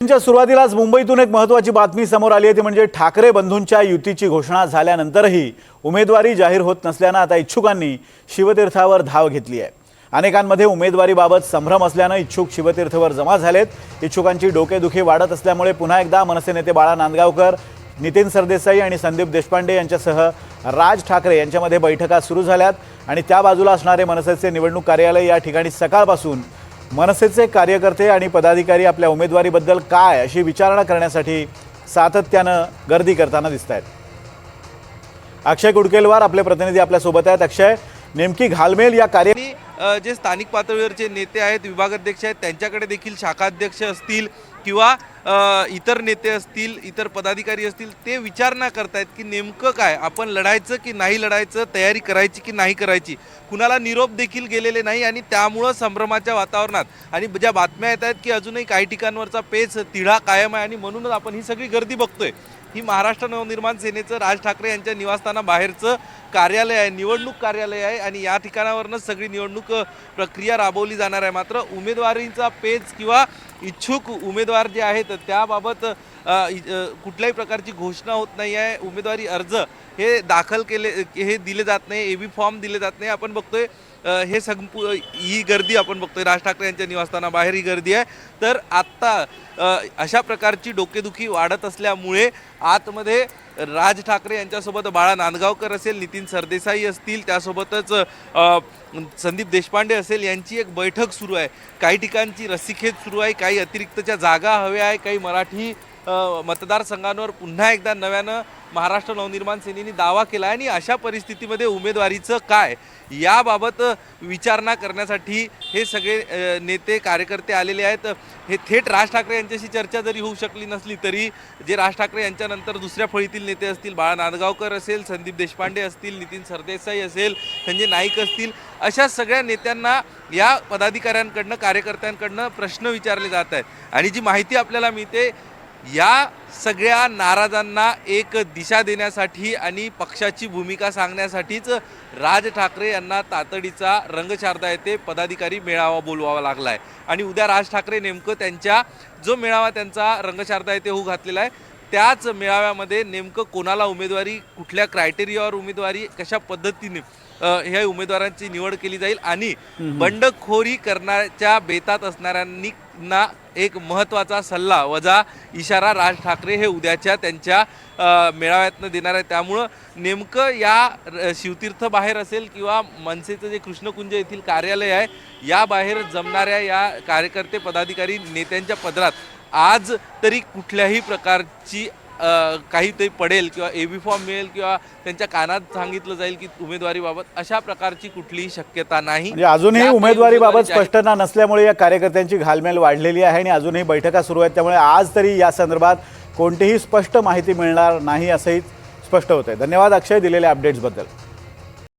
च्या सुरुवातीलाच मुंबईतून एक महत्वाची बातमी समोर आली आहे ती म्हणजे ठाकरे बंधूंच्या युतीची घोषणा झाल्यानंतरही उमेदवारी जाहीर होत नसल्यानं आता इच्छुकांनी शिवतीर्थावर धाव घेतली आहे. अनेकांमध्ये उमेदवारीबाबत संभ्रम असल्यानं इच्छुक शिवतीर्थवर जमा झालेत. इच्छुकांची डोकेदुखी वाढत असल्यामुळे पुन्हा एकदा मनसे नेते बाळा नांदगावकर नितीन सरदेसाई आणि संदीप देशपांडे यांच्यासह राज ठाकरे यांच्यामध्ये बैठका सुरू झाल्यात आणि त्या बाजूला असणारे मनसेचे निवडणूक कार्यालय या ठिकाणी सकाळपासून मनसेचे कार्यकर्ते आणि पदाधिकारी आपल्या उमेदवारीबद्दल काय अशी विचारणा करण्यासाठी सातत्यानं गर्दी करताना दिसत आहेत अक्षय कुडकेलवार आपले प्रतिनिधी आपल्यासोबत आहेत. अक्षय नेमकी घालमेल या कार्य जे स्थानिक पातळीवरचे नेते आहेत विभागाध्यक्ष आहेत त्यांच्याकडे देखील शाखाध्यक्ष असतील. किंवा इतर नेते असतील इतर पदाधिकारी असतील ते विचार ना करतायत की नेमकं काय? आपण लढायचं की नाही लढायचं? तयारी करायची की नाही करायची? कुणाला निरोप देखील गेलेले नाही आणि त्यामुळं संभ्रमाच्या वातावरणात. आणि ज्या बातम्या येत आहेत की अजूनही काही ठिकाणवरचा पेच तिढा कायम आहे आणि म्हणूनच आपण ही सगळी गर्दी बघतोय. ही महाराष्ट्र नवनिर्माण सेनेचं राज ठाकरे यांच्या निवासस्थानाबाहेरचं कार्यालय आहे. निवडणूक कार्यालय आहे आणि या ठिकाणावरनंच सगळी निवडणूक प्रक्रिया राबवली जाणार आहे. मात्र उमेदवारींचा पेज किंवा इच्छुक उमेदवार जे आहेत त्याबाबत कुठल्याही प्रकारची घोषणा होत नाही आहे. उमेदवारी अर्ज हे दाखल केले हे दिले जात नाही. ए बी फॉर्म दिले जात नाही. आपण बघतोय हे संपू ही गर्दी आपण बघतोय. राज ठाकरे यांच्या निवासस्थानाबाहेर ही गर्दी आहे. तर आत्ता अशा प्रकारची डोकेदुखी वाढत असल्यामुळे आतमध्ये राज ठाकरे यांच्यासोबत बाळा नांदगावकर असेल नितीन सरदेसाई असतील त्यासोबतच संदीप देशपांडे असेल यांची एक बैठक सुरू आहे. काही ठिकाणची रस्सीखेच सुरू आहे काही अतिरिक्तच्या जागा हव्या आहे काही मराठी मतदारसंघांवर पुन्हा एकदा नव्यानं महाराष्ट्र नवनिर्माण सेनेने दावा केला आहे आणि अशा परिस्थितीमध्ये उमेदवारीचं काय याबाबत विचारणा करण्यासाठी हे सगळे नेते कार्यकर्ते आलेले आहेत. हे थेट राज ठाकरे यांच्याशी चर्चा जरी होऊ शकली नसली तरी जे राज ठाकरे यांच्यानंतर दुसऱ्या फळीतील नेते असतील बाळा नांदगावकर असेल संदीप देशपांडे असतील नितीन सरदेसाई असेल संजय नाईक असतील अशा सगळ्या नेत्यांना या पदाधिकाऱ्यांकडनं कार्यकर्त्यांकडनं प्रश्न विचारले जात आहेत. आणि जी माहिती आपल्याला मिळते या सगळ्या नाराजांना एक दिशा देण्यासाठी आणि पक्षाची भूमिका सांगण्यासाठीच राज ठाकरे यांना तातडीचा रंगशारदा येथे पदाधिकारी मेळावा बोलवावा लागला आहे आणि उद्या राज ठाकरे नेमकं त्यांच्या जो मेळावा त्यांचा रंगशारदा येथे होऊ घातलेला आहे त्याच मेळाव्यामध्ये नेमकं कोणाला उमेदवारी कुठल्या क्रायटेरियावर उमेदवारी कशा पद्धतीने ह्या उमेदवारांची निवड केली जाईल आणि बंडखोरी करण्याच्या बेतात असणाऱ्यांनी ना एक महत्त्वाचा सल्ला वजा इशारा राज ठाकरे हे उद्याच्या त्यांच्या मेळाव्यातनं देणार आहे त्यामुळं नेमकं या शिवतीर्थ बाहेर असेल किंवा मनसेचं जे कृष्णकुंज येथील कार्यालय आहे या बाहेर जमणाऱ्या या कार्यकर्ते पदाधिकारी नेत्यांच्या पदरात आज तरी कुठल्याही प्रकारची अ, काहीतरी पडेल किंवा ए बी फॉर्म मिळेल किंवा त्यांच्या कानात सांगितलं जाईल की उमेदवारीबाबत अशा प्रकारची कुठलीही शक्यता नाही. म्हणजे अजूनही काही उमेदवारीबाबत स्पष्टता नसल्यामुळे या कार्यकर्त्यांची घालमेल वाढलेली आहे आणि अजूनही बैठका सुरू आहेत. त्यामुळे आज तरी या संदर्भात कोणतीही स्पष्ट माहिती मिळणार नाही असंही स्पष्ट होत आहे धन्यवाद अक्षय दिलेल्या अपडेट्सबद्दल